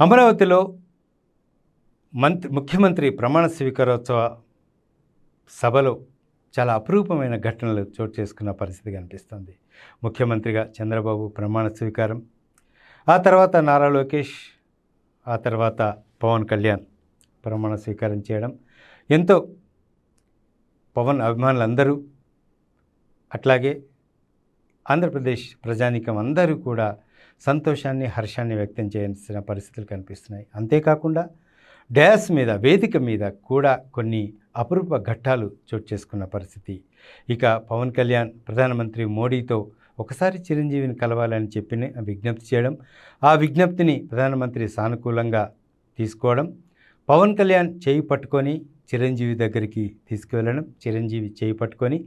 అమరావతిలో మంత్రి ముఖ్యమంత్రి ప్రమాణ స్వీకారోత్సవ సభలో చాలా అపురూపమైన ఘటనలు చోటు చేసుకున్న పరిస్థితి కనిపిస్తుంది. ముఖ్యమంత్రిగా చంద్రబాబు ప్రమాణ స్వీకారం ఆ తర్వాత నారా లోకేష్ ఆ తర్వాత పవన్ కళ్యాణ్ ప్రమాణ స్వీకారం చేయడం ఎంతో పవన్ అభిమానులందరూ అట్లాగే ఆంధ్రప్రదేశ్ ప్రజానీకం అందరూ కూడా సంతోషాన్ని హర్షాన్ని వ్యక్తం చేయాల్సిన పరిస్థితులు కనిపిస్తున్నాయి. అంతేకాకుండా డ్యాస్ మీద వేదిక మీద కూడా కొన్ని అపురూప ఘట్టాలు చోటు చేసుకున్న పరిస్థితి. ఇక పవన్ కళ్యాణ్ ప్రధానమంత్రి మోడీతో ఒకసారి చిరంజీవిని కలవాలని చెప్పి విజ్ఞప్తి చేయడం ఆ విజ్ఞప్తిని ప్రధానమంత్రి సానుకూలంగా తీసుకోవడం పవన్ కళ్యాణ్ చేయి పట్టుకొని చిరంజీవి దగ్గరికి తీసుకువెళ్ళడం చిరంజీవి చేయి పట్టుకొని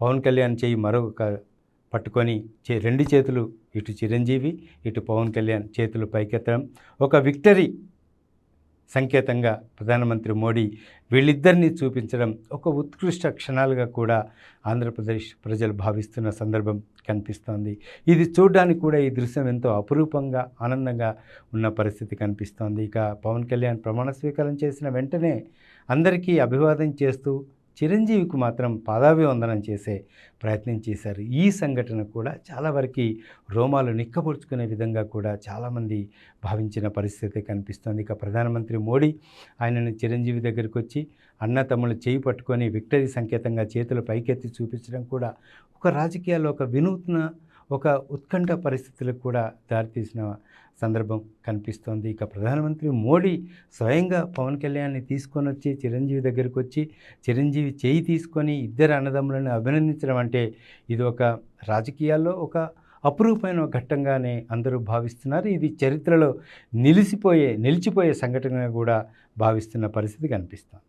పవన్ కళ్యాణ్ చేయి మరొక పట్టుకొని చే రెండు చేతులు ఇటు చిరంజీవి ఇటు పవన్ కళ్యాణ్ చేతులు పైకెత్తడం. ఒక విక్టరీ సంకేతంగా ప్రధానమంత్రి మోడీ వీళ్ళిద్దరినీ చూపించడం ఒక ఉత్కృష్ట క్షణాలుగా కూడా ఆంధ్రప్రదేశ్ ప్రజలు భావిస్తున్న సందర్భం కనిపిస్తోంది. ఇది చూడడానికి కూడా ఈ దృశ్యం ఎంతో అపురూపంగా ఆనందంగా ఉన్న పరిస్థితి కనిపిస్తోంది. ఇక పవన్ కళ్యాణ్ ప్రమాణ స్వీకారం చేసిన వెంటనే అందరికీ అభివాదం చేస్తూ చిరంజీవికి మాత్రం పాదాభివందనం చేసే ప్రయత్నం చేశారు. ఈ సంఘటన కూడా చాలా వరకు రోమాలు నిక్కపరుచుకునే విధంగా కూడా చాలామంది భావించిన పరిస్థితి కనిపిస్తోంది. ఇక ప్రధానమంత్రి మోడీ ఆయనను చిరంజీవి దగ్గరికి వచ్చి అన్న తమ్ముళ్ళు చేయి పట్టుకొని విక్టరీ సంకేతంగా చేతులు పైకెత్తి చూపించడం కూడా ఒక రాజకీయాల్లో ఒక వినూత్న ఒక ఉత్కంఠ పరిస్థితులకు కూడా దారితీసిన సందర్భం కనిపిస్తోంది. ఇక ప్రధానమంత్రి మోడీ స్వయంగా పవన్ కళ్యాణ్ని తీసుకొని వచ్చి చిరంజీవి దగ్గరికి వచ్చి చిరంజీవి చేయి తీసుకొని ఇద్దరు అన్నదమ్ములను అభినందించడం అంటే ఇది ఒక రాజకీయాల్లో ఒక అపురూపమైన ఘట్టంగానే అందరూ భావిస్తున్నారు. ఇది చరిత్రలో నిలిచిపోయే నిలిచిపోయే సంఘటనగా కూడా భావిస్తున్న పరిస్థితి కనిపిస్తుంది.